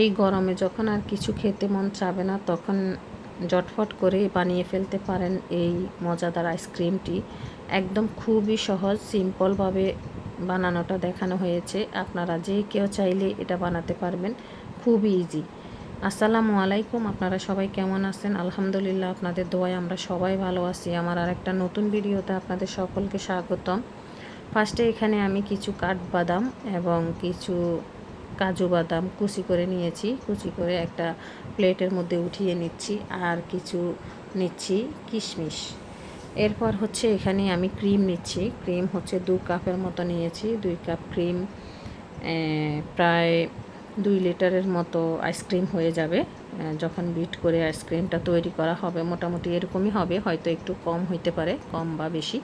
এই গরমে যখন আর কিছু খেতে মন চাবে না, তখন জটফট করে বানিয়ে ফেলতে পারেন এই মজাদার আইসক্রিমটি একদম খুবই সহজ সিম্পলভাবে বানানোটা দেখানো হয়েছে। আপনারা যে কেউ চাইলে এটা বানাতে পারবেন। খুবই ইজি আসসালামু আলাইকুম, আপনারা সবাই কেমন আছেন? আলহামদুলিল্লাহ, আপনাদের দোয়ায় আমরা সবাই ভালো আছি। আমার আর একটা নতুন ভিডিওতে আপনাদের সকলকে স্বাগতম। ফার্স্টে এখানে আমি কিছু কাঠবাদাম এবং কিছু কাজু বাদাম কুচি করে নিয়েছি। কুচি করে একটা প্লেটের মধ্যে উঠিয়ে নিচ্ছি আর কিছু নিচ্ছি কিশমিশ। এরপর হচ্ছে এখানে আমি ক্রিম নিচ্ছি। ক্রিম হচ্ছে দু কাপের মতো নিয়েছি। দুই কাপ ক্রিম প্রায় দুই লিটারের মতো আইসক্রিম হয়ে যাবে। যখন বিট করে আইসক্রিমটা তৈরি করা হবে, মোটামুটি এরকমই হবে। হয়তো একটু কম হইতে পারে, কম বা বেশি।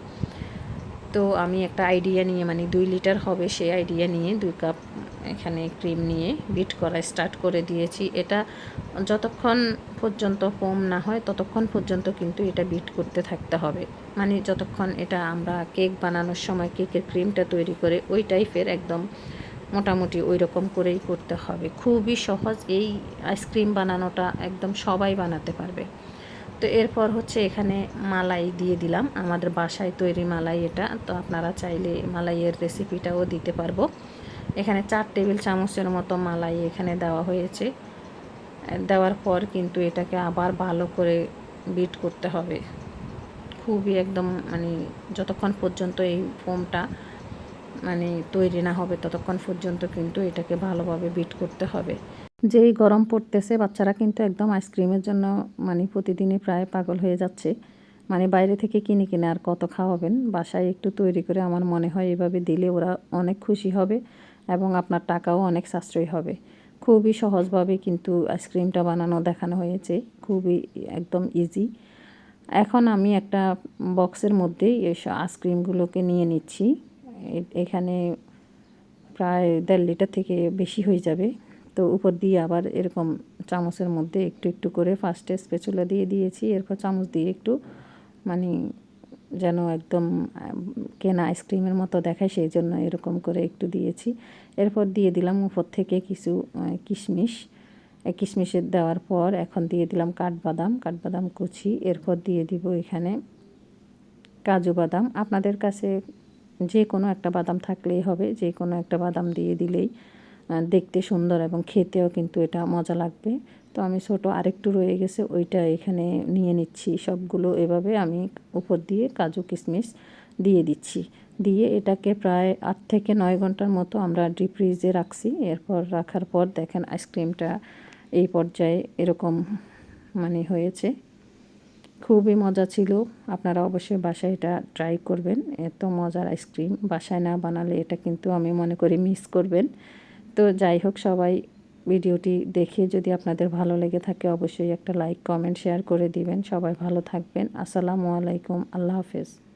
তো আমি একটা আইডিয়া নিয়ে মানে দুই লিটার হবে সেই আইডিয়া নিয়ে দুই কাপ এখানে ক্রিম নিয়ে বিট করা স্টার্ট করে দিয়েছি। এটা যতক্ষণ পর্যন্ত ফোম না হয়, ততক্ষণ পর্যন্ত কিন্তু এটা বিট করতে থাকতে হবে। মানে যতক্ষণ এটা আমরা কেক বানানোর সময় কেকের ক্রিমটা তৈরি করে, ওই টাইপের একদম মোটামুটি ওই রকম করেই করতে হবে। খুবই সহজ এই আইসক্রিম বানানোটা একদম সবাই বানাতে পারবে। তো এরপর হচ্ছে এখানে মালাই দিয়ে দিলাম। আমাদের বাসায় তৈরি মালাই এটা, তো আপনারা চাইলে মালাইয়ের রেসিপিটাও দিতে পারব। এখানে চার টেবিল চামচের মতো মালাই এখানে দেওয়া হয়েছে। দেওয়ার পর কিন্তু এটাকে আবার ভালো করে বিট করতে হবে। খুবই একদম মানে যতক্ষণ পর্যন্ত এই ফোমটা মানে তৈরি না হবে ততক্ষণ পর্যন্ত কিন্তু এটাকে ভালোভাবে বিট করতে হবে। যেই গরম পড়তেছে, বাচ্চারা কিন্তু একদম আইসক্রিমের জন্য মানে প্রতিদিনই প্রায় পাগল হয়ে যাচ্ছে। মানে বাইরে থেকে কিনে কিনে আর কত খাওয়াবেন? বাসায় একটু তৈরি করে আমার মনে হয় এভাবে দিলে ওরা অনেক খুশি হবে এবং আপনার টাকাও অনেক সাশ্রয়ী হবে। খুবই সহজভাবে কিন্তু আইসক্রিমটা বানানো, দেখানো হয়েছে। খুবই একদম ইজি এখন আমি একটা বক্সের মধ্যেই এই আইসক্রিমগুলোকে নিয়ে নিচ্ছি। এখানে প্রায় দেড় লিটার থেকে বেশি হয়ে যাবে। তো উপর দিয়ে আবার এরকম চামচের মধ্যে একটু একটু করে ফার্স্টে স্পেচুলা দিয়ে দিয়েছি। এরপর চামচ দিয়ে একটু মানে যেন একদম কেনা আইসক্রিমের মতো দেখায়, সেই জন্য এরকম করে একটু দিয়েছি। এরপর দিয়ে দিলাম উপর থেকে কিছু কিশমিশ। কিশমিশের দেওয়ার পর এখন দিয়ে দিলাম কাঠবাদাম কাঠবাদাম কুচি। এরপর দিয়ে দিব এখানে কাজু বাদাম। আপনাদের কাছে যে কোনো একটা বাদাম থাকলেই হবে যে কোনো একটা বাদাম দিয়ে দিলেই দেখতে সুন্দর এবং খেতেও কিন্তু এটা মজা লাগবে। তো আমি ছোট আরেকটু রয়ে গেছে, ওইটা এখানে নিয়ে নিচ্ছি সবগুলো এভাবে আমি উপর দিয়ে কাজু কিশমিশ দিয়ে দিচ্ছি। দিয়ে এটাকে প্রায় আট থেকে নয় ঘণ্টার মতো আমরা ডিপ ফ্রিজে রাখছি। এরপর রাখার পর দেখেন আইসক্রিমটা এই পর্যায়ে এরকম মানে হয়েছে। খুবই মজা ছিল। আপনারা অবশ্যই বাসায় এটা ট্রাই করবেন। এত মজার আইসক্রিম বাসায় না বানালে এটা কিন্তু আমি মনে করি মিস করবেন। তো যাই হোক, সবাই ভিডিওটি দেখে যদি আপনাদের ভালো লেগে থাকে, অবশ্যই একটা লাইক কমেন্ট শেয়ার করে দিবেন। সবাই ভালো থাকবেন। আসসালামু আলাইকুম। আল্লাহ হাফেজ।